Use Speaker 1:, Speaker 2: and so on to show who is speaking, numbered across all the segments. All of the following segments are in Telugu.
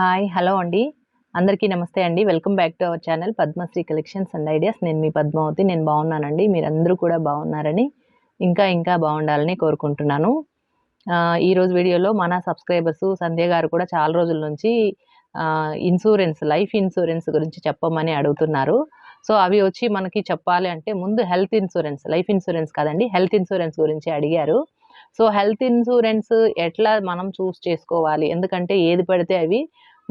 Speaker 1: హాయ్ హలో అండి. అందరికీ నమస్తే అండి. Welcome back to our channel Padmashri collections and ideas. నేను మీ పద్మావతి. నేను బాగున్నానండి. మీరందరూ కూడా బాగున్నారని ఇంకా ఇంకా బాగుండాలని కోరుకుంటున్నాను. ఈరోజు వీడియోలో మన సబ్స్క్రైబర్స్ సంధ్య గారు కూడా చాలా రోజుల నుంచి ఇన్సూరెన్స్ లైఫ్ ఇన్సూరెన్స్ గురించి చెప్పమని అడుగుతున్నారు. సో అవి వచ్చి మనకి చెప్పాలి అంటే ముందు హెల్త్ ఇన్సూరెన్స్ లైఫ్ ఇన్సూరెన్స్ కాదండి హెల్త్ ఇన్సూరెన్స్ గురించి అడిగారు. సో హెల్త్ ఇన్సూరెన్స్ ఎట్లా మనం చూస్ చేసుకోవాలి? ఎందుకంటే ఏది పడితే అవి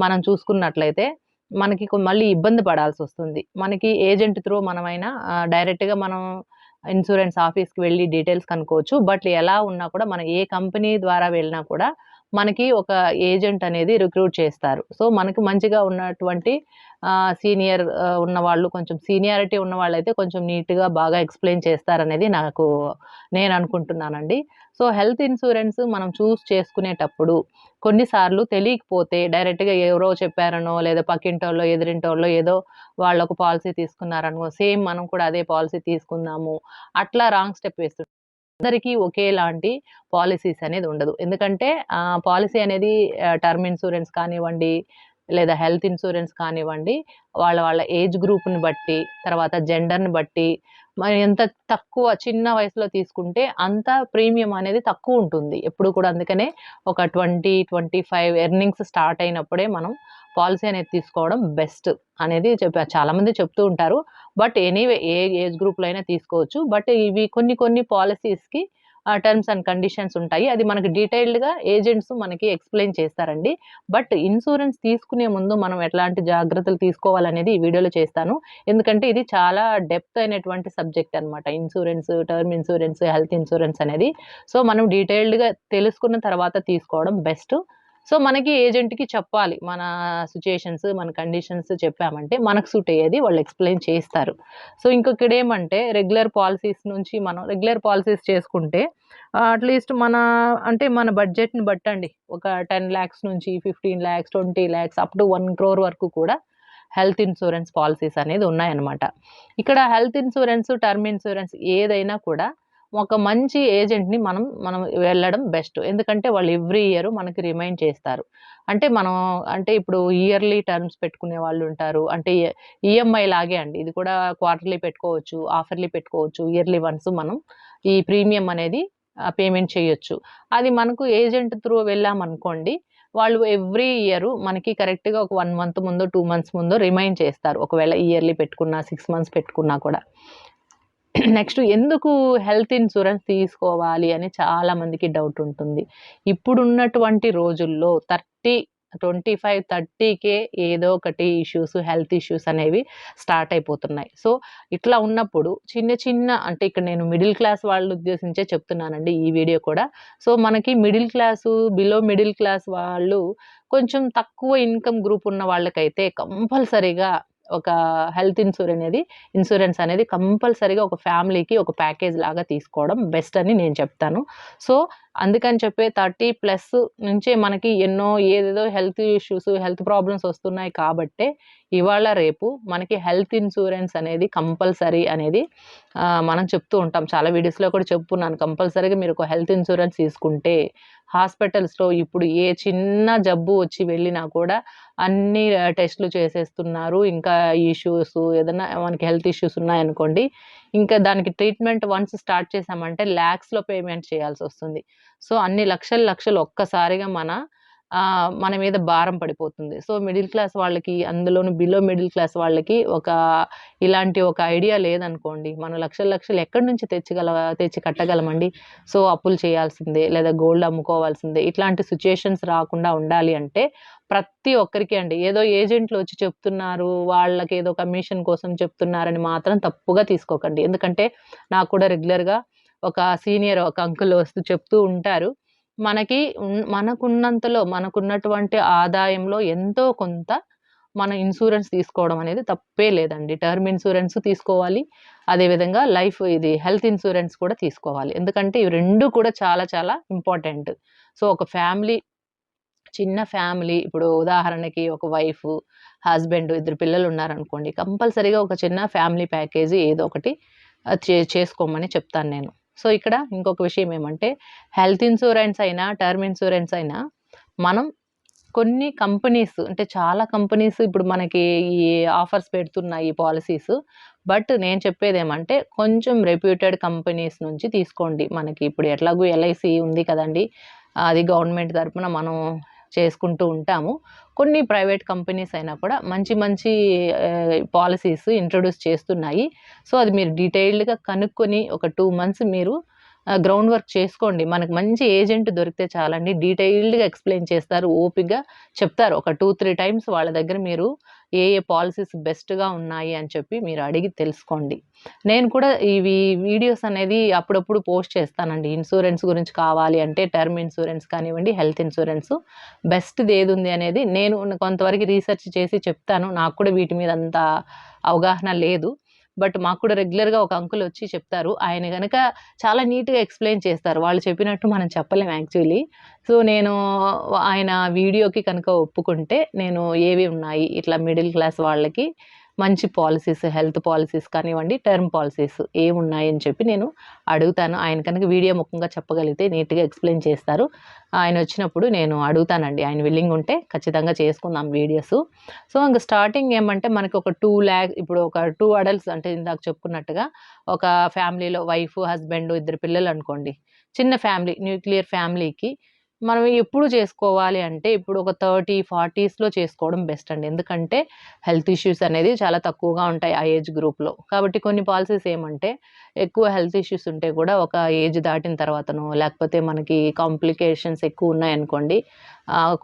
Speaker 1: మనం చూసుకున్నట్లయితే మనకి మళ్ళీ ఇబ్బంది పడాల్సి వస్తుంది. మనకి ఏజెంట్ త్రూ మనమైనా డైరెక్ట్గా మనం ఇన్సూరెన్స్ ఆఫీస్కి వెళ్ళి డీటెయిల్స్ కనుక్కోవచ్చు. బట్ ఎలా ఉన్నా కూడా మనం ఏ కంపెనీ ద్వారా వెళ్ళినా కూడా మనకి ఒక ఏజెంట్ అనేది రిక్రూట్ చేస్తారు. సో మనకి మంచిగా ఉన్నటువంటి సీనియర్ ఉన్న వాళ్ళు కొంచెం సీనియారిటీ ఉన్న వాళ్ళైతే కొంచెం నీట్గా బాగా ఎక్స్ప్లెయిన్ చేస్తారనేది నాకు నేను అనుకుంటున్నానండి. సో హెల్త్ ఇన్సూరెన్స్ మనం చూస్ చేసుకునేటప్పుడు కొన్నిసార్లు తెలియకపోతే డైరెక్ట్గా ఎవరో చెప్పారనో లేదా పక్కింటోళ్ళో ఎదిరింటోళ్ళో ఏదో వాళ్ళు ఒక పాలసీ తీసుకున్నారనో సేమ్ మనం కూడా అదే పాలసీ తీసుకుందాము అట్లా రాంగ్ స్టెప్ వేస్తుంటాం అందరికీ ఒకేలాంటి పాలసీస్ అనేది ఉండదు. ఎందుకంటే పాలసీ అనేది టర్మ్ ఇన్సూరెన్స్ కానివ్వండి లేదా హెల్త్ ఇన్సూరెన్స్ కానివ్వండి వాళ్ళ వాళ్ళ ఏజ్ గ్రూప్ని బట్టి తర్వాత జెండర్ని బట్టి మరి ఎంత తక్కువ చిన్న వయసులో తీసుకుంటే అంత ప్రీమియం అనేది తక్కువ ఉంటుంది. ఎప్పుడు కూడా అందుకనే ఒక twenty twenty five earnings start అయినప్పుడే మనం పాలసీ అనేది తీసుకోవడం బెస్ట్ అనేది చెప్పా చాలామంది చెప్తూ ఉంటారు. బట్ ఎనీవే ఏ ఏజ్ గ్రూప్లో అయినా తీసుకోవచ్చు. బట్ ఇవి కొన్ని కొన్ని పాలసీస్కి టర్మ్స్ అండ్ కండిషన్స్ ఉంటాయి. అది మనకి డీటెయిల్డ్గా ఏజెంట్స్ మనకి ఎక్స్ప్లెయిన్ చేస్తారండి. బట్ ఇన్సూరెన్స్ తీసుకునే ముందు మనం ఎట్లాంటి జాగ్రత్తలు తీసుకోవాలనేది ఈ వీడియోలో చేస్తాను. ఎందుకంటే ఇది చాలా డెప్త్ అయినటువంటి సబ్జెక్ట్ అనమాట insurance term insurance health insurance అనేది. సో మనం డీటెయిల్డ్గా తెలుసుకున్న తర్వాత తీసుకోవడం బెస్ట్. సో మనకి ఏజెంట్కి చెప్పాలి. మన సిచ్యుయేషన్స్ మన కండిషన్స్ చెప్పామంటే మనకు సూట్ అయ్యేది వాళ్ళు ఎక్స్ప్లెయిన్ చేస్తారు సో ఇంకొకటి ఏమంటే రెగ్యులర్ పాలసీస్ నుంచి మనం రెగ్యులర్ పాలసీస్ చేసుకుంటే అట్లీస్ట్ మన అంటే మన బడ్జెట్ని బట్టండి. ఒక టెన్ ల్యాక్స్ నుంచి fifteen lakhs twenty lakhs up to one crore వరకు కూడా హెల్త్ ఇన్సూరెన్స్ పాలసీస్ అనేది ఉన్నాయన్నమాట. ఇక్కడ హెల్త్ ఇన్సూరెన్స్ టర్మ్ ఇన్సూరెన్స్ ఏదైనా కూడా ఒక మంచి ఏజెంట్ని మనం మనం వెళ్ళడం బెస్ట్. ఎందుకంటే వాళ్ళు ఎవ్రీ ఇయర్ మనకి రిమైండ్ చేస్తారు. అంటే మనం అంటే ఇప్పుడు ఇయర్లీ టర్మ్స్ పెట్టుకునే వాళ్ళు ఉంటారు. అంటే ఈఎంఐ లాగే అండి. ఇది కూడా క్వార్టర్లీ పెట్టుకోవచ్చు ఆఫర్లీ పెట్టుకోవచ్చు ఇయర్లీ వన్స్ మనం ఈ ప్రీమియం అనేది పేమెంట్ చేయొచ్చు. అది మనకు ఏజెంట్ త్రూ వెళ్ళామనుకోండి వాళ్ళు ఎవ్రీ ఇయర్ మనకి కరెక్ట్గా ఒక వన్ మంత్ ముందు టూ మంత్స్ ముందు రిమైండ్ చేస్తారు. ఒకవేళ ఇయర్లీ పెట్టుకున్నా సిక్స్ మంత్స్ పెట్టుకున్నా కూడా. నెక్స్ట్ ఎందుకు హెల్త్ ఇన్సూరెన్స్ తీసుకోవాలి అని చాలామందికి డౌట్ ఉంటుంది. ఇప్పుడున్నటువంటి రోజుల్లో థర్టీ ట్వంటీ ఫైవ్ థర్టీకే ఏదో ఒకటి ఇష్యూస్ హెల్త్ ఇష్యూస్ అనేవి స్టార్ట్ అయిపోతున్నాయి. సో ఇట్లా ఉన్నప్పుడు చిన్న చిన్న అంటే ఇక్కడ నేను మిడిల్ క్లాస్ వాళ్ళు ఉద్దేశించే చెప్తున్నానండి ఈ వీడియో కూడా. సో మనకి middle class below middle class వాళ్ళు కొంచెం తక్కువ ఇన్కమ్ గ్రూప్ ఉన్న వాళ్ళకైతే కంపల్సరీగా ఒక హెల్త్ ఇన్సూరెన్స్ అనేది ఇన్సూరెన్స్ అనేది కంపల్సరీగా ఒక ఫ్యామిలీకి ఒక ప్యాకేజ్ లాగా తీసుకోవడం బెస్ట్ అని నేను చెప్తాను. సో అందుకని చెప్పే థర్టీ ప్లస్ నుంచే మనకి ఎన్నో ఏదేదో హెల్త్ ఇష్యూస్ హెల్త్ ప్రాబ్లమ్స్ వస్తున్నాయి కాబట్టే ఇవాళ రేపు మనకి హెల్త్ ఇన్సూరెన్స్ అనేది కంపల్సరీ అనేది మనం చెప్తూ ఉంటాం. చాలా వీడియోస్లో కూడా చెప్పున్నాను. కంపల్సరీగా మీరు ఒక హెల్త్ ఇన్సూరెన్స్ తీసుకుంటే హాస్పిటల్స్లో ఇప్పుడు ఏ చిన్న జబ్బు వచ్చి వెళ్ళినా కూడా అన్ని టెస్ట్లు చేసేస్తున్నారు. ఇంకా ఇష్యూస్ ఏదైనా మనకి హెల్త్ ఇష్యూస్ ఉన్నాయనుకోండి ఇంకా దానికి ట్రీట్మెంట్ వన్స్ స్టార్ట్ చేసామంటే ల్యాక్స్లో పేమెంట్ చేయాల్సి వస్తుంది సో అన్ని లక్షలు లక్షలు ఒక్కసారిగా మన మన మీద భారం పడిపోతుంది. సో మిడిల్ క్లాస్ వాళ్ళకి అందులోనూ బిలో మిడిల్ క్లాస్ వాళ్ళకి ఒక ఇలాంటి ఒక ఐడియా లేదనుకోండి. మనం లక్షల లక్షలు ఎక్కడి నుంచి తెచ్చగల తెచ్చి కట్టగలమండి? సో అప్పులు చేయాల్సిందే లేదా గోల్డ్ అమ్ముకోవాల్సిందే. ఇట్లాంటి సిచ్యుయేషన్స్ రాకుండా ఉండాలి అంటే ప్రతి ఒక్కరికి అండి. ఏదో ఏజెంట్లు వచ్చి చెప్తున్నారు వాళ్ళకి ఏదో కమిషన్ కోసం చెప్తున్నారని మాత్రం తప్పుగా తీసుకోకండి. ఎందుకంటే నాకు కూడా రెగ్యులర్గా ఒక సీనియర్ ఒక అంకుల్ వస్తూ చెప్తూ ఉంటారు. మనకి ఉన్- మనకున్నంతలో మనకున్నటువంటి ఆదాయంలో ఎంతో కొంత మన ఇన్సూరెన్స్ తీసుకోవడం అనేది తప్పే లేదండి. టర్మ్ ఇన్సూరెన్స్ తీసుకోవాలి. అదేవిధంగా లైఫ్ ఇది హెల్త్ ఇన్సూరెన్స్ కూడా తీసుకోవాలి. ఎందుకంటే ఇవి రెండు కూడా చాలా చాలా ఇంపార్టెంట్. సో ఒక ఫ్యామిలీ చిన్న ఫ్యామిలీ ఇప్పుడు ఉదాహరణకి ఒక వైఫ్ హస్బెండ్ ఇద్దరు పిల్లలు ఉన్నారనుకోండి కంపల్సరీగా ఒక చిన్న ఫ్యామిలీ ప్యాకేజీ ఏదో ఒకటి చే చేసుకోమని చెప్తాను నేను. సో ఇక్కడ ఇంకొక విషయం ఏమంటే హెల్త్ ఇన్సూరెన్స్ అయినా టర్మ్ ఇన్సూరెన్స్ అయినా మనం కొన్ని కంపెనీస్ అంటే చాలా కంపెనీస్ ఇప్పుడు మనకి ఈ ఆఫర్స్ పెడుతున్నాయి ఈ పాలసీస్ బట్ నేను చెప్పేది ఏమంటే కొంచెం రెప్యూటెడ్ కంపెనీస్ నుంచి తీసుకోండి. మనకి ఇప్పుడు ఎట్లాగూ ఎల్ఐసి ఉంది కదండి. అది గవర్నమెంట్ తరఫున మనం చేసుకుంటూ ఉంటాము. కొన్ని ప్రైవేట్ కంపెనీస్ అయినా కూడా మంచి మంచి పాలసీస్ ఇంట్రొడ్యూస్ చేస్తున్నాయి. సో అది మీరు డీటెయిల్డ్గా కనుక్కొని ఒక టూ మంత్స్ మీరు గ్రౌండ్ వర్క్ చేసుకోండి. మనకు మంచి ఏజెంట్ దొరికితే చాలండి. డీటెయిల్డ్గా ఎక్స్ప్లెయిన్ చేస్తారు. ఓపిక్గా చెప్తారు. ఒక టూ త్రీ టైమ్స్ వాళ్ళ దగ్గర మీరు ఏ ఏ పాలసీస్ బెస్ట్గా ఉన్నాయి అని చెప్పి మీరు అడిగి తెలుసుకోండి. నేను కూడా ఇవి వీడియోస్ అనేది అప్పుడప్పుడు పోస్ట్ చేస్తానండి. ఇన్సూరెన్స్ గురించి కావాలి అంటే టర్మ్ ఇన్సూరెన్స్ కానివ్వండి హెల్త్ ఇన్సూరెన్స్ బెస్ట్ది ఏది ఉంది అనేది నేను కొంతవరకు రీసెర్చ్ చేసి చెప్తాను. నాకు కూడా వీటి మీద అంత అవగాహన లేదు. బట్ మాకు కూడా రెగ్యులర్గా ఒక అంకుల్ వచ్చి చెప్తారు. ఆయన కనుక చాలా నీట్గా ఎక్స్ప్లెయిన్ చేస్తారు. వాళ్ళు చెప్పినట్టు మనం చెప్పలేం యాక్చువల్లీ. సో నేను ఆయన వీడియోకి కనుక ఒప్పుకుంటే నేను ఏవి ఉన్నాయి ఇట్లా మిడిల్ క్లాస్ వాళ్ళకి మంచి పాలసీస్ హెల్త్ పాలసీస్ కానివ్వండి టర్మ్ పాలసీస్ ఏమున్నాయని చెప్పి నేను అడుగుతాను. ఆయన కనుక వీడియో ముఖంగా చెప్పగలిగితే నీట్గా ఎక్స్ప్లెయిన్ చేస్తారు. ఆయన వచ్చినప్పుడు నేను అడుగుతానండి. ఆయన విల్లింగ్ ఉంటే ఖచ్చితంగా చేసుకుందాం వీడియోస్. సో ఇంకా స్టార్టింగ్ ఏమంటే మనకి ఒక టూ ల్యాక్ ఇప్పుడు ఒక టూ అడల్ట్స్ అంటే ఇందాక చెప్పుకున్నట్టుగా ఒక ఫ్యామిలీలో వైఫ్ హస్బెండ్ ఇద్దరు పిల్లలు అనుకోండి. చిన్న ఫ్యామిలీ న్యూక్లియర్ ఫ్యామిలీకి మనం ఎప్పుడు చేసుకోవాలి అంటే ఇప్పుడు ఒక థర్టీ ఫార్టీస్లో చేసుకోవడం బెస్ట్ అండి. ఎందుకంటే హెల్త్ ఇష్యూస్ అనేది చాలా తక్కువగా ఉంటాయి ఆ ఏజ్ గ్రూప్లో కాబట్టి కొన్ని పాలసీస్ ఏమంటే ఎక్కువ హెల్త్ ఇష్యూస్ ఉంటే కూడా ఒక ఏజ్ దాటిన తర్వాతనో లేకపోతే మనకి కాంప్లికేషన్స్ ఎక్కువ ఉన్నాయనుకోండి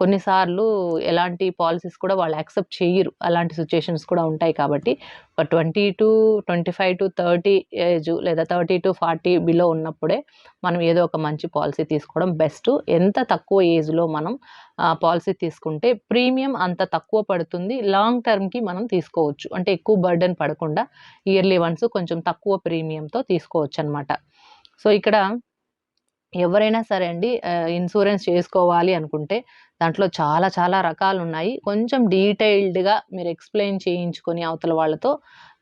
Speaker 1: కొన్నిసార్లు ఎలాంటి పాలసీస్ కూడా వాళ్ళు యాక్సెప్ట్ చేయరు అలాంటి సిచ్యుయేషన్స్ కూడా ఉంటాయి కాబట్టి. ఒక twenty to twenty five to thirty age లేదా థర్టీ టు ఫార్టీ బిలో ఉన్నప్పుడే మనం ఏదో ఒక మంచి పాలసీ తీసుకోవడం బెస్ట్. ఎంత తక్కువ ఏజ్లో మనం పాలసీ తీసుకుంటే ప్రీమియం అంత తక్కువ పడుతుంది. లాంగ్ టర్మ్కి మనం తీసుకోవచ్చు. అంటే ఎక్కువ బర్డెన్ పడకుండా ఇయర్లీ వన్స్ కొంచెం తక్కువ ప్రీమియంతో తీసుకోవచ్చు అనమాట సో ఇక్కడ ఎవరైనా సరే అండి ఇన్సూరెన్స్ చేసుకోవాలి అనుకుంటే దాంట్లో చాలా చాలా రకాలు ఉన్నాయి కొంచెం డీటెయిల్డ్గా మీరు ఎక్స్ప్లెయిన్ చేయించుకొని అవతల వాళ్ళతో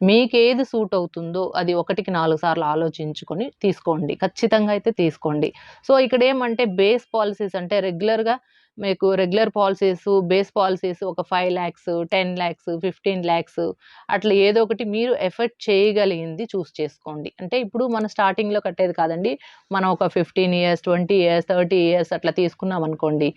Speaker 1: మీకు ఏది సూట్ అవుతుందో అది ఒకటికి నాలుగు సార్లు ఆలోచించుకొని తీసుకోండి. ఖచ్చితంగా అయితే తీసుకోండి. సో ఇక్కడ ఏమంటే బేస్ పాలసీస్ అంటే రెగ్యులర్గా మీకు రెగ్యులర్ పాలసీస్ బేస్ పాలసీస్ ఒక five lakhs ten lakhs fifteen lakhs అట్లా ఏదో ఒకటి మీరు ఎఫెక్ట్ చేయగలిగింది చూస్ చేసుకోండి. అంటే ఇప్పుడు మన స్టార్టింగ్లో కట్టేది కాదండి. మనం ఒక fifteen years twenty years thirty years అట్లా తీసుకున్నాం అనుకోండి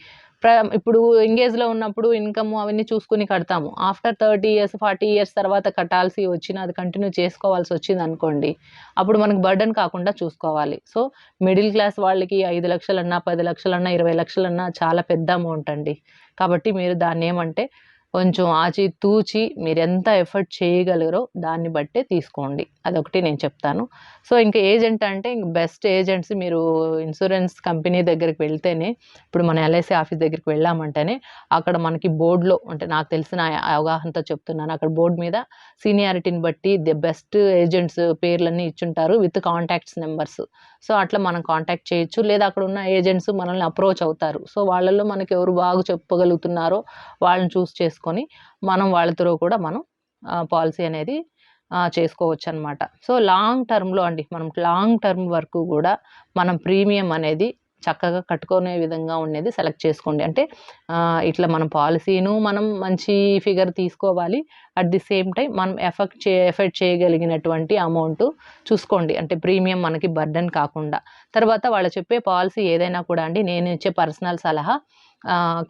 Speaker 1: ప్ర ఇప్పుడు ఎంగేజ్లో ఉన్నప్పుడు ఇన్కమ్ అవన్నీ చూసుకుని కడతాము. After thirty years forty years తర్వాత కట్టాల్సి వచ్చిన అది కంటిన్యూ చేసుకోవాల్సి వచ్చింది అనుకోండి అప్పుడు మనకు బర్డన్ కాకుండా చూసుకోవాలి. సో మిడిల్ క్లాస్ వాళ్ళకి ఐదు లక్షలన్నా పది లక్షలన్నా ఇరవై లక్షలన్నా చాలా పెద్ద అమౌంట్ అండి. కాబట్టి మీరు దాన్ని ఏమంటే కొంచెం ఆచి తూచి మీరు ఎంత ఎఫర్ట్ చేయగలరో దాన్ని బట్టే తీసుకోండి. అదొకటి నేను చెప్తాను. సో ఇంకా ఏజెంట్ అంటే ఇంక బెస్ట్ ఏజెంట్స్ మీరు ఇన్సూరెన్స్ కంపెనీ దగ్గరికి వెళ్తేనే ఇప్పుడు మన ఎల్ఐసి ఆఫీస్ దగ్గరికి వెళ్ళామంటేనే అక్కడ మనకి బోర్డులో అంటే నాకు తెలిసిన అవగాహనతో చెప్తున్నాను. అక్కడ బోర్డు మీద సీనియారిటీని బట్టి ది బెస్ట్ ఏజెంట్స్ పేర్లన్నీ ఇచ్చుంటారు విత్ కాంటాక్ట్స్ నెంబర్స్. సో అట్లా మనం కాంటాక్ట్ చేయొచ్చు. లేదా అక్కడ ఉన్న ఏజెంట్స్ మనల్ని అప్రోచ్ అవుతారు. సో వాళ్ళల్లో మనకి ఎవరు బాగా చెప్పగలుగుతున్నారో వాళ్ళని చూస్ చేసుకొని మనం వాళ్ళతో కూడా మనం పాలసీ అనేది చేసుకోవచ్చు అనమాట సో లాంగ్ టర్మ్లో అండి మనం లాంగ్ టర్మ్ వరకు కూడా మనం ప్రీమియం అనేది చక్కగా కట్టుకునే విధంగా ఉండేది సెలెక్ట్ చేసుకోండి. అంటే ఇట్లా మనం పాలసీను మనం మంచి ఫిగర్ తీసుకోవాలి. అట్ ది సేమ్ టైం మనం ఎఫెక్ట్ చే ఎఫెక్ట్ చేయగలిగినటువంటి అమౌంట్ చూసుకోండి. అంటే ప్రీమియం మనకి బర్డన్ కాకుండా. తర్వాత వాళ్ళు చెప్పే పాలసీ ఏదైనా కూడా అండి నేను ఇచ్చే పర్సనల్ సలహా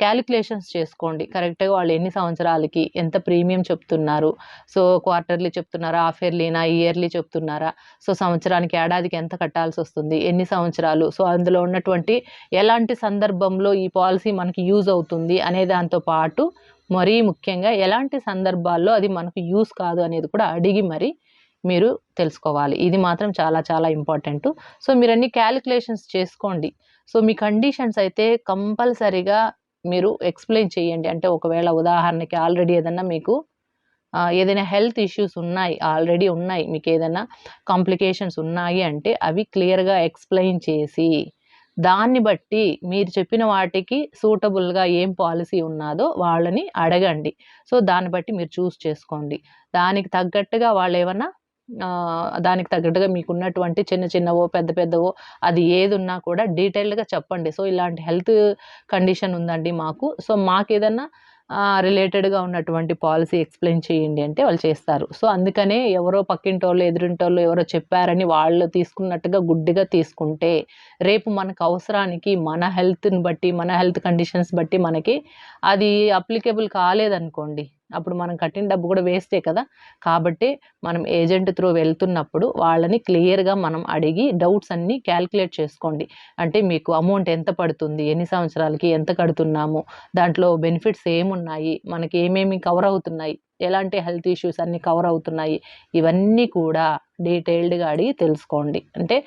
Speaker 1: క్యాలిక్యులేషన్స్ చేసుకోండి. కరెక్ట్గా వాళ్ళు ఎన్ని సంవత్సరాలకి ఎంత ప్రీమియం చెప్తున్నారు? సో క్వార్టర్లీ చెప్తున్నారా? హాఫ్ ఇయర్లీనా ఇయర్లీ చెప్తున్నారా? సో సంవత్సరానికి ఏడాదికి ఎంత కట్టాల్సి వస్తుంది? ఎన్ని సంవత్సరాలు? సో అందులో ఉన్నటువంటి ఎలాంటి సందర్భంలో ఈ పాలసీ మనకి యూజ్ అవుతుంది అనే దాంతో పాటు మరీ ముఖ్యంగా ఎలాంటి సందర్భాల్లో అది మనకు యూస్ కాదు అనేది కూడా అడిగి మరి మీరు తెలుసుకోవాలి. ఇది మాత్రం చాలా చాలా ఇంపార్టెంట్ సో మీరు అన్ని క్యాలిక్యులేషన్స్ చేసుకోండి. సో మీ కండిషన్స్ అయితే కంపల్సరీగా మీరు ఎక్స్ప్లెయిన్ చేయండి. అంటే ఒకవేళ ఉదాహరణకి ఆల్రెడీ ఏదన్నా మీకు ఏదైనా హెల్త్ ఇష్యూస్ ఉన్నాయి ఆల్రెడీ ఉన్నాయి మీకు ఏదైనా కాంప్లికేషన్స్ ఉన్నాయి అంటే అవి క్లియర్గా ఎక్స్ప్లెయిన్ చేసి దాన్ని బట్టి మీరు చెప్పిన వాటికి సూటబుల్గా ఏం పాలసీ ఉన్నదో వాళ్ళని అడగండి. సో దాన్ని బట్టి మీరు చూస్ చేసుకోండి. దానికి తగ్గట్టుగా వాళ్ళు ఏమన్నా దానికి తగ్గట్టుగా మీకు ఉన్నటువంటి చిన్న చిన్నవో పెద్ద పెద్దవో అది ఏది ఉన్నా కూడా డీటెయిల్డ్గా చెప్పండి. సో ఇలాంటి హెల్త్ కండిషన్ ఉందండి మాకు. సో మాకు ఏదన్నా రిలేటెడ్గా ఉన్నటువంటి పాలసీ ఎక్స్ప్లెయిన్ చేయండి అంటే వాళ్ళు చేస్తారు. సో అందుకనే ఎవరో పక్కింటోళ్ళు ఎదురింటోళ్ళు ఎవరో చెప్పారని వాళ్ళు తీసుకున్నట్టుగా గుడ్డిగా తీసుకుంటే రేపు మనకు అవసరానికి మన హెల్త్ని బట్టి మన హెల్త్ కండిషన్స్ బట్టి మనకి అది అప్లికేబుల్ కాలేదనుకోండి అప్పుడు మనం కట్టిన డబ్బు కూడా వేస్టే కదా. కాబట్టి మనం ఏజెంట్ త్రూ వెళ్తున్నప్పుడు వాళ్ళని క్లియర్గా మనం అడిగి డౌట్స్ అన్నీ క్యాల్కులేట్ చేసుకోండి. అంటే మీకు అమౌంట్ ఎంత పడుతుంది ఎన్ని సంవత్సరాలకి ఎంత కడుతున్నాము దాంట్లో బెనిఫిట్స్ ఏమున్నాయి మనకి ఏమేమి కవర్ అవుతున్నాయి ఎలాంటి హెల్త్ ఇష్యూస్ అన్నీ కవర్ అవుతున్నాయి ఇవన్నీ కూడా డీటెయిల్డ్గా అడిగి తెలుసుకోండి. అంటే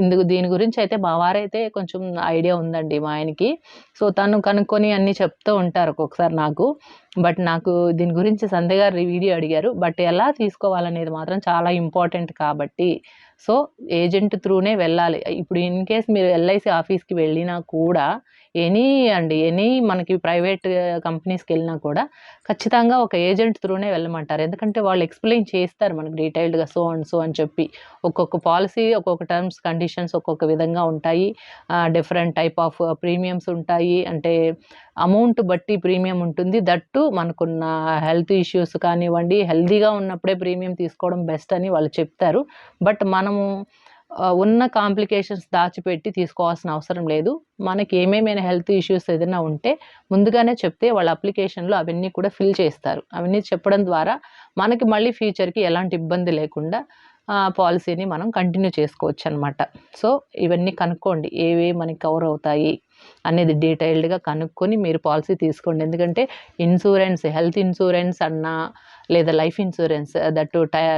Speaker 1: ఇందుకు దీని గురించి అయితే మా వారైతే కొంచెం ఐడియా ఉందండి మా ఆయనకి. సో తను కనుక్కొని అన్నీ చెప్తూ ఉంటారు ఒక్కొక్కసారి నాకు. బట్ నాకు దీని గురించి సంధ్య గారు వీడియో అడిగారు. బట్ ఎలా తీసుకోవాలనేది మాత్రం చాలా ఇంపార్టెంట్ కాబట్టి సో ఏజెంట్ త్రూనే వెళ్ళాలి. ఇప్పుడు ఇన్ కేస్ మీరు ఎల్ఐసి ఆఫీస్కి వెళ్ళినా కూడా ఎనీ అండి ఎనీ మనకి ప్రైవేట్ కంపెనీస్కి వెళ్ళినా కూడా ఖచ్చితంగా ఒక ఏజెంట్ త్రూనే వెళ్ళమంటారు. ఎందుకంటే వాళ్ళు ఎక్స్ప్లెయిన్ చేస్తారు మనకు డీటెయిల్డ్గా సో అండ్ సో అని చెప్పి. ఒక్కొక్క పాలసీ ఒక్కొక్క టర్మ్స్ కండిషన్స్ ఒక్కొక్క విధంగా ఉంటాయి. డిఫరెంట్ టైప్ ఆఫ్ ప్రీమియమ్స్ ఉంటాయి. అంటే అమౌంట్ బట్టి ప్రీమియం ఉంటుంది. దట్టు మనకున్న హెల్త్ ఇష్యూస్ కానివ్వండి హెల్తీగా ఉన్నప్పుడే ప్రీమియం తీసుకోవడం బెస్ట్ అని వాళ్ళు చెప్తారు. బట్ మనము ఉన్న కాంప్లికేషన్స్ దాచిపెట్టి తీసుకోవాల్సిన అవసరం లేదు. మనకి ఏమేమైనా హెల్త్ ఇష్యూస్ ఏదైనా ఉంటే ముందుగానే చెప్తే వాళ్ళ అప్లికేషన్లో అవన్నీ కూడా ఫిల్ చేస్తారు. అవన్నీ చెప్పడం ద్వారా మనకి మళ్ళీ ఫ్యూచర్కి ఎలాంటి ఇబ్బంది లేకుండా పాలసీని మనం కంటిన్యూ చేసుకోవచ్చు అనమాట సో ఇవన్నీ కనుక్కోండి. ఏవే మనకి కవర్ అవుతాయి అనేది డీటెయిల్డ్గా కనుక్కొని మీరు పాలసీ తీసుకోండి. ఎందుకంటే ఇన్సూరెన్స్ హెల్త్ ఇన్సూరెన్స్ అన్నా లేదా life insurance that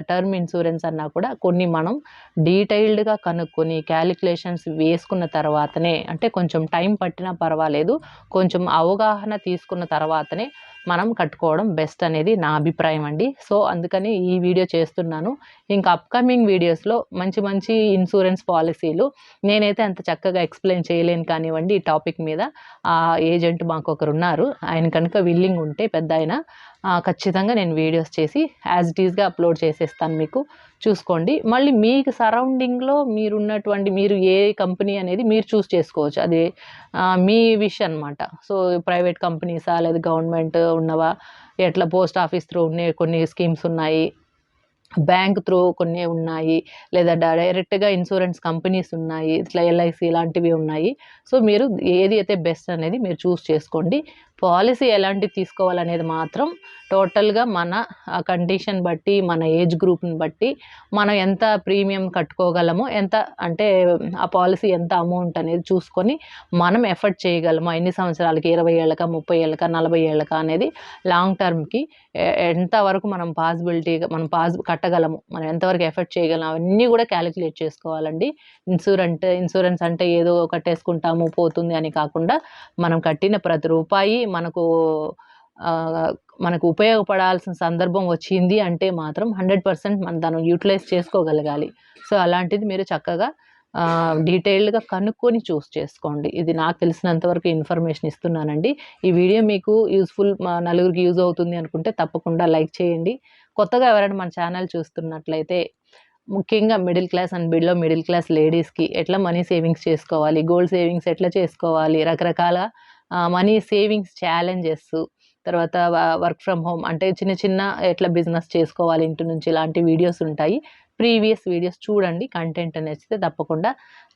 Speaker 1: term insurance అన్నా కూడా కొన్ని మనం డీటెయిల్డ్గా కనుక్కొని క్యాలిక్యులేషన్స్ వేసుకున్న తర్వాతనే అంటే కొంచెం టైం పట్టినా పర్వాలేదు కొంచెం అవగాహన తీసుకున్న తర్వాతనే మనం కట్టుకోవడం బెస్ట్ అనేది నా అభిప్రాయం అండి. సో అందుకని ఈ వీడియో చేస్తున్నాను. ఇంకా అప్కమింగ్ వీడియోస్లో మంచి మంచి ఇన్సూరెన్స్ పాలసీలు నేనైతే అంత చక్కగా ఎక్స్ప్లెయిన్ చేయలేను కానివ్వండి ఈ టాపిక్ మీద. ఆ ఏజెంట్ మాకు ఒకరు ఉన్నారు. ఆయన కనుక విల్లింగ్ ఉంటే పెద్ద ఆయన ఖచ్చితంగా నేను వీడియోస్ చేసి యాజ్ ఇట్ ఈస్గా అప్లోడ్ చేసేస్తాను మీకు. చూసుకోండి. మళ్ళీ మీకు సరౌండింగ్లో మీరున్నటువంటి మీరు ఏ కంపెనీ అనేది మీరు చూస్ చేసుకోవచ్చు. అది మీ విష్ అనమాట సో ప్రైవేట్ కంపెనీసా లేదా గవర్నమెంట్ ఉన్నవా? ఎట్లా పోస్ట్ ఆఫీస్ త్రూ ఉన్నాయి? కొన్ని స్కీమ్స్ ఉన్నాయి. బ్యాంక్ త్రూ కొన్ని ఉన్నాయి. లేదా డైరెక్ట్గా ఇన్సూరెన్స్ కంపెనీస్ ఉన్నాయి. ఇట్లా ఎల్ఐసి ఇలాంటివి ఉన్నాయి. సో మీరు ఏది అయితే బెస్ట్ అనేది మీరు చూస్ చేసుకోండి. పాలసీ ఎలాంటి తీసుకోవాలనేది మాత్రం టోటల్గా మన కండిషన్ బట్టి మన ఏజ్ గ్రూప్ని బట్టి మనం ఎంత ప్రీమియం కట్టుకోగలమో ఎంత అంటే ఆ పాలసీ ఎంత అమౌంట్ అనేది చూసుకొని మనం ఎఫర్ట్ చేయగలము? ఎన్ని సంవత్సరాలకి? ఇరవై ఏళ్ళక? ముప్పై ఏళ్ళక? నలభై ఏళ్ళక? అనేది లాంగ్ టర్మ్కి ఎంతవరకు మనం పాసిబిలిటీగా మనం పాస్ కట్టగలము? మనం ఎంతవరకు ఎఫర్ట్ చేయగలం? అవన్నీ కూడా క్యాలిక్యులేట్ చేసుకోవాలండి. ఇన్సూరెంట్ ఇన్సూరెన్స్ అంటే ఏదో కట్టేసుకుంటాము పోతుంది అని కాకుండా మనం కట్టిన ప్రతి రూపాయి మనకు మనకు ఉపయోగపడాల్సిన సందర్భం వచ్చింది అంటే మాత్రం హండ్రెడ్ పర్సెంట్ మనం దాన్ని యూటిలైజ్ చేసుకోగలగాలి. సో అలాంటిది మీరు చక్కగా డీటెయిల్డ్గా కనుక్కొని చూస్ చేసుకోండి. ఇది నాకు తెలిసినంతవరకు ఇన్ఫర్మేషన్ ఇస్తున్నానండి. ఈ వీడియో మీకు యూస్ఫుల్ మా నలుగురికి యూజ్ అవుతుంది అనుకుంటే తప్పకుండా లైక్ చేయండి. కొత్తగా ఎవరైనా మన ఛానల్ చూస్తున్నట్లయితే ముఖ్యంగా middle class and below middle class లేడీస్కి ఎట్లా మనీ సేవింగ్స్ చేసుకోవాలి గోల్డ్ సేవింగ్స్ ఎట్లా చేసుకోవాలి రకరకాల మనీ సేవింగ్స్ ఛాలెంజెస్ తర్వాత వర్క్ ఫ్రమ్ హోమ్ అంటే చిన్న చిన్న ఎట్లా బిజినెస్ చేసుకోవాలి ఇంటి నుంచి ఇలాంటి వీడియోస్ ఉంటాయి. ప్రీవియస్ వీడియోస్ చూడండి కంటెంట్ నచ్చితే తప్పకుండా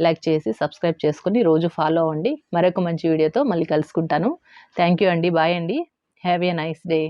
Speaker 1: లైక్ చేసి సబ్స్క్రైబ్ చేసుకొని రోజు ఫాలో అవ్వండి. మరొక మంచి వీడియోతో మళ్ళీ కలుసుకుంటాను. థ్యాంక్ యూ అండి బాయ్ అండి. Have a nice day.